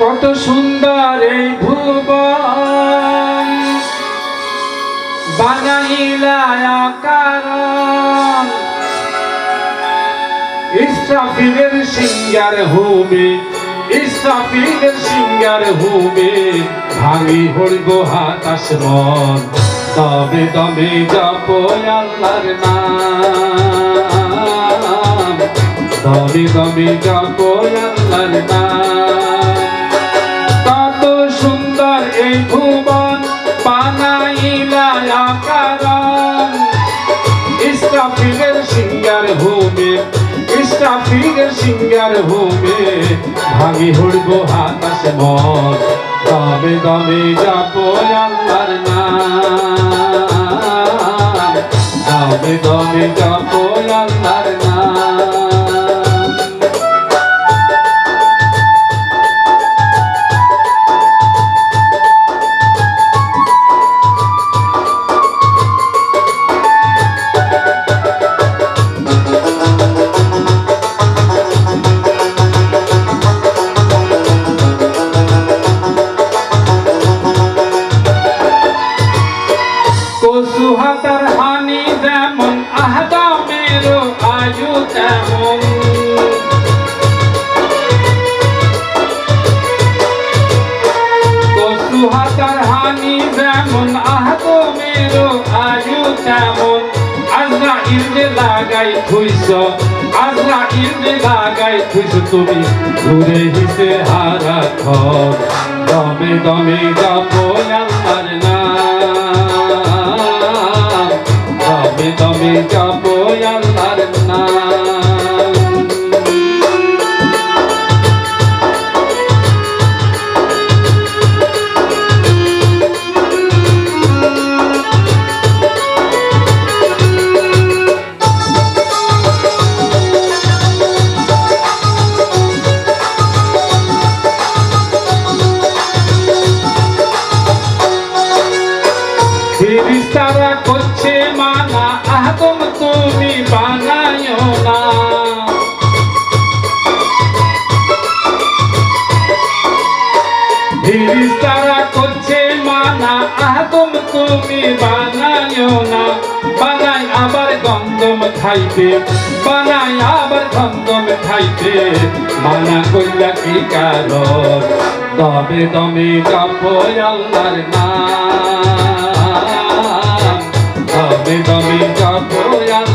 কত সুন্দর এই ভুবন। বানাইলা কারণ ইসরাফিলের সিঙ্গার হুমে ইসরাফিলের সিঙ্গার হুমে ভাঙি হইব হাতাস মন তবে তবে জপ আল্লাহর নাম। তবে তবে জপ আল্লাহর নাম। বানাইলা কারণ ইসরাফিলের সিঙ্গার ভূমে, ইসরাফিলের সিঙ্গার ভূমে, ভাঙি হইব হাতাস মন। দমে দমে যাপ আল্লাহর নাম। দমে দমে যাপ যেমন আহদামের আয়ু তেমন। আজরা ইলদে লাগাই থুইছ আজরা ইলদে লাগাই থুইছ, তুমি ঘুরে হিসে হারা খর দমে দমে যাব আল্লাহর নাম। দমে দমে যাব ফিরিস্তারা করছে মানা আহতম তুমি বানায়ো না। ফিরিস্তারা করছে মানা আহতম তুমি বানায়ো না। বানাই আবার গন্ধম খাইতে বানাই আবার গন্ধম খাইতে মানা কইলা কি কারণ? তবে তুমি জপ আল্লাহর নাম আল্লাহর